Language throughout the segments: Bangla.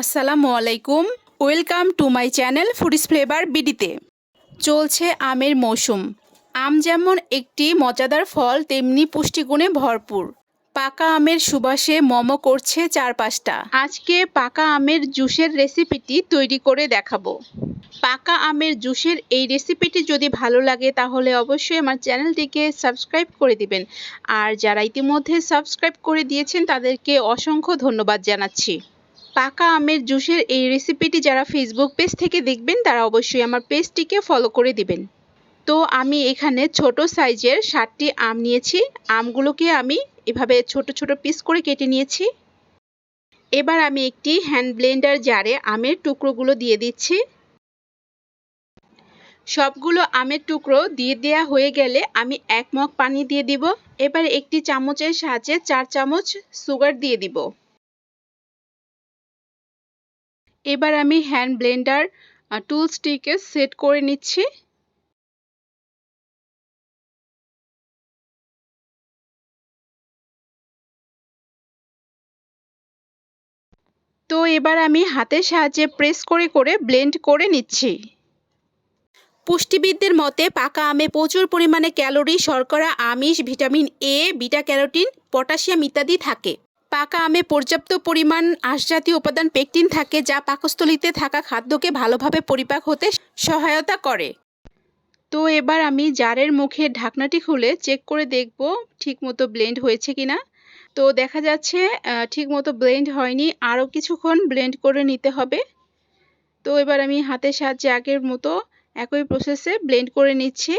আসসালামু আলাইকুম। Welcome to my channel Foodies Flavour বিডিতে। চলছে আমের মৌসুম। আম যেমন একটি মজাদার ফল, তেমনি পুষ্টিগুণে ভরপুর। পাকা আমের সুবাসে মম করছে চারপাশটা। আজকে পাকা আমের জুসের রেসিপিটি তৈরি করে দেখাবো। পাকা আমের জুসের এই রেসিপিটি যদি ভালো লাগে, তাহলে অবশ্যই আমার চ্যানেলটিকে সাবস্ক্রাইব করে দিবেন। আর যারা ইতিমধ্যে সাবস্ক্রাইব করে দিয়েছেন, তাদেরকে অসংখ্য ধন্যবাদ জানাচ্ছি। পাকা আমের জুসের এই রেসিপিটি যারা ফেসবুক পেজ থেকে দেখবেন, তারা অবশ্যই আমার পেজটিকে ফলো করে দিবেন। তো আমি এখানে ছোট সাইজের ষাটটি আম নিয়েছি। আমগুলোকে আমি এভাবে ছোট ছোট পিস করে কেটে নিয়েছি। এবার আমি একটি হ্যান্ড ব্লেন্ডার জারে আমের টুকরোগুলো দিয়ে দিচ্ছি। সবগুলো আমের টুকরো দিয়ে দেওয়া হয়ে গেলে আমি এক মগ পানি দিয়ে দিব। এবার একটি চামচের সাহায্যে চার চামচ সুগার দিয়ে দিব। এবার আমি হ্যান্ড ব্লেন্ডার টুল স্টিকে সেট করে নিচ্ছি। তো এবার আমি হাতের সাহায্যে প্রেস করে করে ব্লেন্ড করে নিচ্ছি। পুষ্টিবিদদের মতে পাকা আমে প্রচুর পরিমাণে ক্যালোরি শর্করা, আমিষ vitamin A beta carotene potassium ইত্যাদি থাকে। পাকা আমে পর্যাপ্ত পরিমাণ আঁশজাতীয় উপাদান পেকটিন থাকে যা পাকস্থলিতে থাকা খাদ্যকে ভালোভাবে পরিপাক হতে সহায়তা করে। তো এবার আমি জারের মুখে ঢাকনাটি খুলে চেক করে দেখব ঠিকমতো ব্লেন্ড হয়েছে কিনা। তো দেখা যাচ্ছে ঠিকমতো ব্লেন্ড হয়নি, আরও কিছুক্ষণ ব্লেন্ড করে নিতে হবে। তো এবার আমি হাতের সাহায্যে আগের মতো একই প্রসেসে ব্লেন্ড করে নিচ্ছি।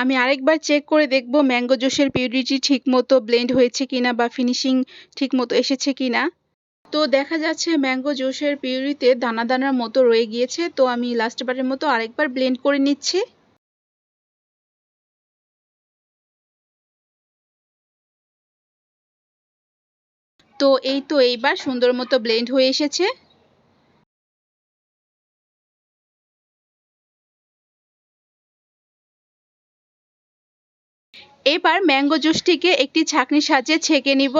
আমি আরেকবার চেক করে দেখব ম্যাঙ্গো জুসের পিউরিটি ঠিকমতো ব্লেন্ড হয়েছে কিনা বা ফিনিশিং ঠিকমতো এসেছে কিনা। তো দেখা যাচ্ছে ম্যাঙ্গো জুসের পিউরিতে দানা দানার মতো রয়ে গিয়েছে। তো আমি লাস্ট বারের মতো আরেকবার ব্লেন্ড করে নিচ্ছি। তো এই তো এইবার সুন্দর মতো ব্লেন্ড হয়ে এসেছে। এবার ম্যাঙ্গো জুসটিকে একটি ছাঁকনির সাহায্যে ছেঁকে নিব।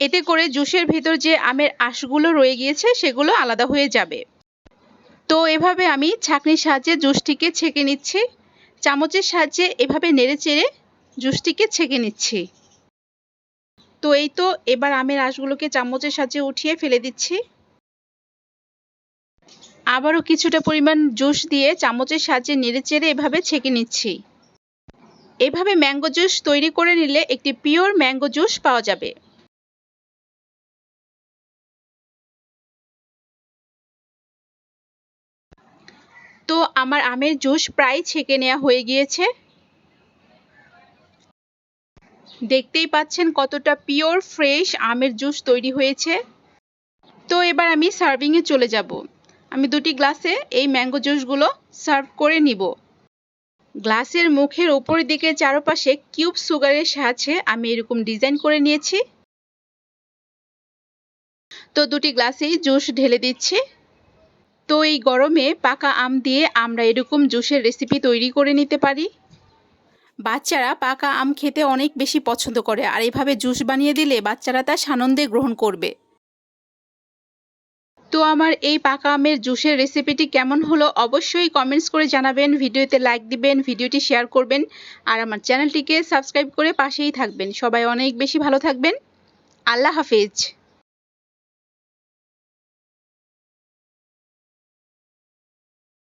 এতে করে জুসের ভিতর যে আমের আঁশগুলো রয়ে গিয়েছে, সেগুলো আলাদা হয়ে যাবে। তো এভাবে আমি ছাঁকনির সাহায্যে জুসটিকে ছেঁকে নিচ্ছি। চামচের সাহায্যে এভাবে নেড়ে চেড়ে জুসটিকে ছেঁকে নিচ্ছি। তো এই তো এবার আমের আঁশগুলোকে চামচের সাহায্যে উঠিয়ে ফেলে দিচ্ছি। আবারও কিছুটা পরিমাণ জুস দিয়ে চামচের সাহায্যে নেড়ে চেড়ে এভাবে ছেঁকে নিচ্ছি। এভাবে ম্যাঙ্গো জুস তৈরি করে নিলে একটি পিওর ম্যাঙ্গো জুস পাওয়া যাবে। তো আমার আমের জুস প্রায় ছেঁকে নেওয়া হয়ে গিয়েছে। দেখতেই পাচ্ছেন কতটা পিওর, ফ্রেশ আমের জুস তৈরি হয়েছে। তো এবার আমি সার্ভিংয়ে চলে যাব। আমি দুটি গ্লাসে এই ম্যাঙ্গো জুসগুলো সার্ভ করে নিব। গ্লাসের মুখের ওপর দিকে চারপাশে কিউব সুগারের সাহায্যে আমি এরকম ডিজাইন করে নিয়েছি। তো দুটি গ্লাসেই জুস ঢেলে দিচ্ছি। তো এই গরমে পাকা আম দিয়ে আমরা এরকম জুসের রেসিপি তৈরি করে নিতে পারি। বাচ্চারা পাকা আম খেতে অনেক বেশি পছন্দ করে, আর এভাবে জুস বানিয়ে দিলে বাচ্চারা তা সানন্দে গ্রহণ করবে। তো আমার এই পাকা আমের জুসের রেসিপিটি কেমন হলো অবশ্যই কমেন্টস করে জানাবেন, ভিডিওতে লাইক দিবেন, ভিডিওটি শেয়ার করবেন, আর আমার চ্যানেলটিকে সাবস্ক্রাইব করে পাশেই থাকবেন। সবাই অনেক বেশি ভালো থাকবেন। আল্লাহ হাফেজ।